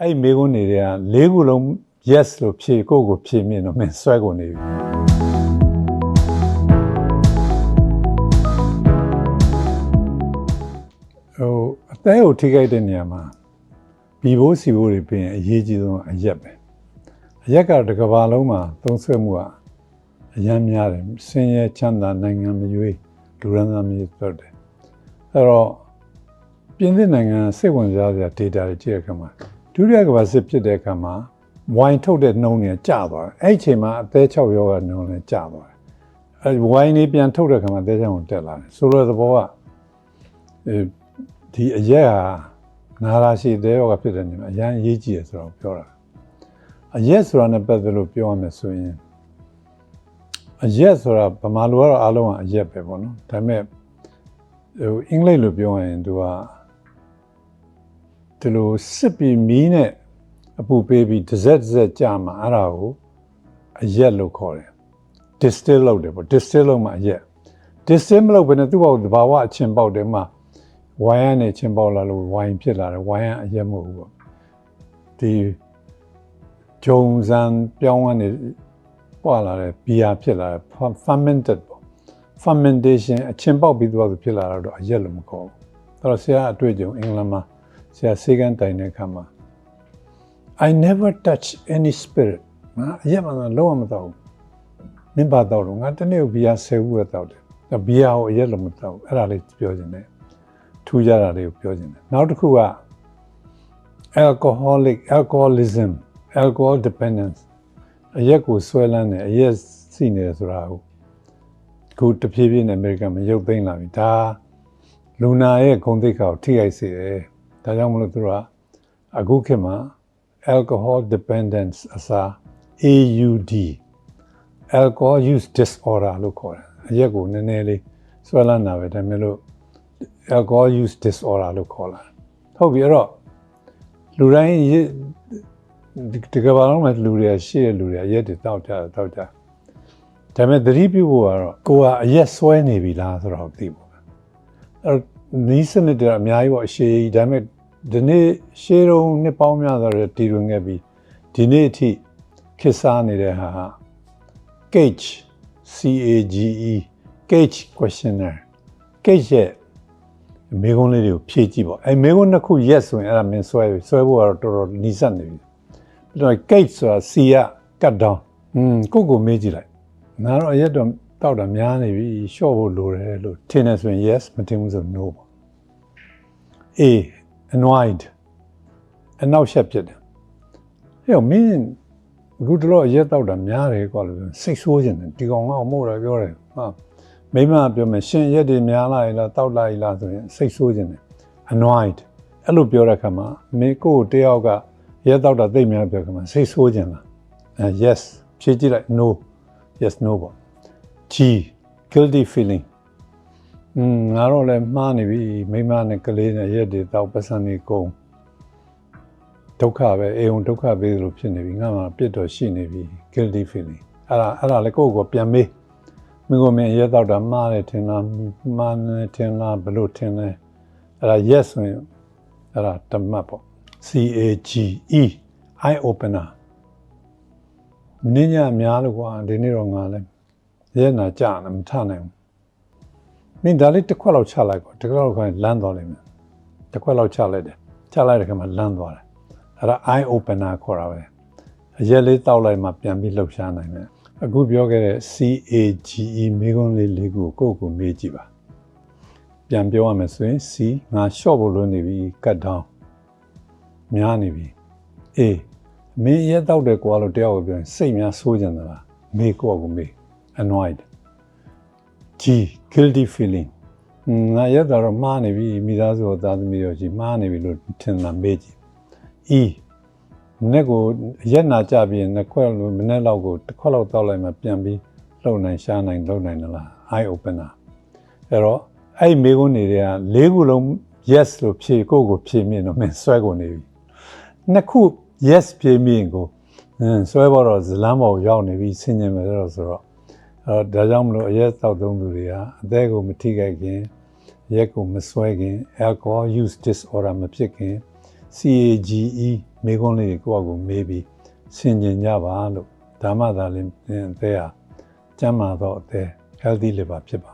အဲ့ဒီမိကုန်းနေတွေကလေးခုလုံး yes လို့ဖြေကိုယ့်ကိုဖြေမြင်တော့မင်းဆွဲကုန်နေပြီဟိုအသေးကိုထိခိုက်တဲ့နေရာမှာဘီဘိုးစီဘိုးတွေပြင်အရေးကြီးဆုံးအရက်ပဲအရက်ကတစ်ကမ္ဘာလုံးမှာသုံးဆွဲမှုကအများများတယ်ဆင်းရဲချမ်းသာနိုင်ငံမရွေးလူရန်သားမျိုးပြောတယ်အဲ့တော့ပြင်သစ်နိုင်ငံစိတ်ဝင်စားစရာ data တွေကြည့်ရခါမှာ ဒုတိယကမ္ဘာစစ်ဖြစ်တဲ့အခါမှာဝိုင်ထုတ်တဲ့နှုံးတွေကျသွားတယ်အဲ့ဒီအချိန်မှာအသေး6ယောဂနှုံးလည်းကျသွားတယ်အဲ့ဝိုင်လေးပြန်ထုတ်တဲ့အခါမှာအသေး6ကိုတက်လာတယ်ဆိုတော့သဘောကအဲဒီအရက်ဟာနာရာရှိတဲ့ယောဂဖြစ်တဲ့နေမှာအရန်အရေးကြီးတယ်ဆိုတော့ပြောတာအရက်ဆိုတာနဲ့ပတ်သက်လို့ပြောရမယ်ဆိုရင်အရက်ဆိုတာဗမာလူကတော့အားလုံးကအရက်ပဲပေါ့နော်ဒါပေမဲ့ဟိုအင်္ဂလိပ်လိုပြောရင်သူက ဒီလိုစစ်ပြီးမီးနဲ့အပူပေးပြီးတစ်စက်တစ်စက်ကြာမှအဲ့ဒါကိုအရက်လို့ခေါ်တယ် distill လုပ်တယ်ပေါ့ distill လုပ်မှအရက် distill မလုပ်ဘဲနဲ့သူ့ဘောက်သဘာဝအချင်းပေါက်တယ်မှဝိုင်းရနဲ့ချင်းပေါက်လာလို့ဝိုင်းဖြစ်လာတယ်ဝိုင်းရအရက်မဟုတ်ဘူးပေါ့ဒီဂျုံစံပြောင်းကနေပွာလာတယ်ဘီယာဖြစ်လာတယ် fermented ပေါ့ fermentation အချင်းပေါက်ပြီးတော့ဖြစ်လာတော့အရက်လို့မခေါ်ဘူးအဲ့တော့ဆရာအတွေ့အကြုံအင်္ဂလန်မှာ ဆရာစေကန်တိုင်တဲ့အခါမှာ I never touch any spirit ငါအရက်မှတော့လုံးဝမတော့ဘူးမင်းပါတော့လို့ငါတနေ့ဘီယာဆယ်ဦးပဲတော့တယ်ဘီယာကိုအရက်လို့မတော့ဘူးအဲ့ဒါလေးပြောခြင်းတယ်ထူးကြတာလေးကိုပြောခြင်းတယ်နောက်တစ်ခုက alcoholic alcoholism alcohol dependence အရက်ကိုဆွဲလန်းတယ်အရက်စီနေတယ်ဆိုတာကိုခုတဖြည်းဖြည်းနဲ့အမေရိကန်မှာရုပ်သိမ်းလာပြီဒါလူနာရဲ့ဂုဏ်သိက္ခာကိုထိခိုက်စေတယ် ဒါကြောင့်မလို့သူတို့ကအခုခေတ်မှာ alcohol dependence အစား AUD alcohol use disorder လို့ခေါ်တယ်အရက်ကိုနည်းနည်းလေးဆွဲလန်းတာပဲဒါပေမဲ့လို့ alcohol use disorder လို့ခေါ်လာဟုတ်ပြီအဲ့တော့လူတိုင်းဒီကဘာလုံးမှာလူတွေရှိတဲ့လူတွေအရက်တွေတောက်ကြတောက်ကြဒါပေမဲ့သတိပြုဖို့ကတော့ကိုကအရက်ဆွဲနေပြီလားဆိုတော့သိဖို့အဲ့နီးစနစ်တွေအများကြီးပေါ့အရှိကြီးဒါပေမဲ့ ဒီနေ့ရှေးတုန်းနှစ်ပေါင်းများစွာတည်တွင်ခဲ့ပြီးဒီနေ့အထိခေတ်စားနေတဲ့ဟာ cage c a g e cage questionnaire cage ရဲ့မေခွန်းလေးတွေကိုဖြည့်ကြည့်ပေါ့အဲမေခွန်းနှစ်ခု yes ဆိုရင်အဲ့ဒါမင်းဆွဲပြီဆွဲဖို့ကတော့တော်တော်နီးစပ်နေပြီပြီးတော့ cage ဆိုတာ c က cut down อืมကိုကိုမေးကြည့်လိုက်ငါတော့အရက်တော့တောက်တာများနေပြီရှော့ဖို့လိုတယ်လို့ထင်နေဆိုရင် yes မထင်ဘူးဆို no ပေါ့ A annoyed အနောက်ရှက်ဖြစ်တယ်ဟဲ့မင်းအခုတလို့အရက်တောက်တာများတယ်ကွာလို့စိတ်ဆိုးခြင်းတယ်ဒီကောင်ကမို့တယ်ပြောတယ်ဟာမိမပြောမယ်ရှင်ရက်တွေများလာရင်လားတောက်လာရင်လားဆိုရင်စိတ်ဆိုးခြင်းတယ် annoyed အဲ့လိုပြောတဲ့ခါမှာမင်းကိုတယောက်ကရက်တောက်တာသိပ်များပြောခါမှာစိတ်ဆိုးခြင်းလားအဲ yes ဖြေကြည့်လိုက် no yes no ပေါ့ G guilty feeling อืมငါတော့လည်းမှားနေပြီမိမနဲ့ကလေးနဲ့ရက်တွေတောက်ပတ်စံနေကုန်ဒုက္ခပဲအေုံဒုက္ခပေးလို့ဖြစ်နေပြီငါမှပြစ်တော့ရှိနေပြီ guilty feeling အဲ့ဒါအဲ့ဒါလည်းကိုယ့်ကိုပြန်မေးမိကိုမင်းရက်တောက်တာမှားတယ်ထင်လားမှားနေထင်လားဘလို့ထင်လဲအဲ့ဒါ yes ဆိုရင်အဲ့ဒါတမတ်ပေါ့ C A G E eye opener နင်းညများလို့ကွာဒီနေ့တော့ငါလည်းရဲနာကြာနေမထနိုင်ဘူး မင်းဒါလေးတစ်ခွက်လောက်ချလိုက်ကွာတစ်ခွက်လောက်ခိုင်းလမ်းသွားလိမ့်မယ်တစ်ခွက်လောက်ချလိုက်တယ်ချလိုက်တဲ့ခါမှာလမ်းသွားတယ်အဲ့ဒါ eye opener ခေါ်တာပဲအရက်လေးတောက်လိုက်မှပြန်ပြီးလှုပ်ရှားနိုင်တယ်အခုပြောခဲ့တဲ့ CAGE မိကုန်းလေးလေးခုကိုကိုယ့်ကိုမေးကြည့်ပါပြန်ပြောရမယ်ဆိုရင် C ငါ short ဖို့လွန်းနေပြီ cut down များနေပြီ A မင်းရက်တောက်တယ်ကွာလို့တယောက်ကိုပြောရင်စိတ်များဆိုးကြတယ်လားမေးကိုယ့်ကိုမေး annoyed G guilty feeling ငါရက်တော့မှားနေပြီမိသားစုသားသမီးရောကြီးမှားနေပြီလို့ထင်တာမေးကြည့် E မနေ့ကိုရက်နာကြပြီးနှစ်ခွက်လို့မနေ့လောက်ကိုတစ်ခွက်လောက်တောက်လိုက်မှပြန်ပြီးလှုပ်နိုင်ရှားနိုင်လှုပ်နိုင်လား eye opener အဲ့တော့အဲ့ဒီမေးခွန်းတွေကလေးခုလုံး yes လို့ဖြေကိုယ့်ကိုဖြေမြင်တော့မင်းဆွဲကုန်နေပြီနှစ်ခု yes ဖြေမြင်ကိုအင်းဆွဲပေါ်တော့ဇလန်းပေါ်ရောက်နေပြီဆင်ញင်မယ်တော့ဆိုတော့ အဲဒါကြောင့်မလို့အရက်တောက်သုံးသူတွေဟာအသက်ကိုမထိခိုက်ခင်ရက်ကိုမဆွဲခင် alcohol use disorder မဖြစ်ခင် CAGE မိခွန်းလေးတွေကိုယ့်အကူမေးပြီးဆင်ခြင်ကြပါလို့ဒါမှသာလင်အသေးဟာကျမ်းမာသောအသေး healthy liver ဖြစ်ပါမယ်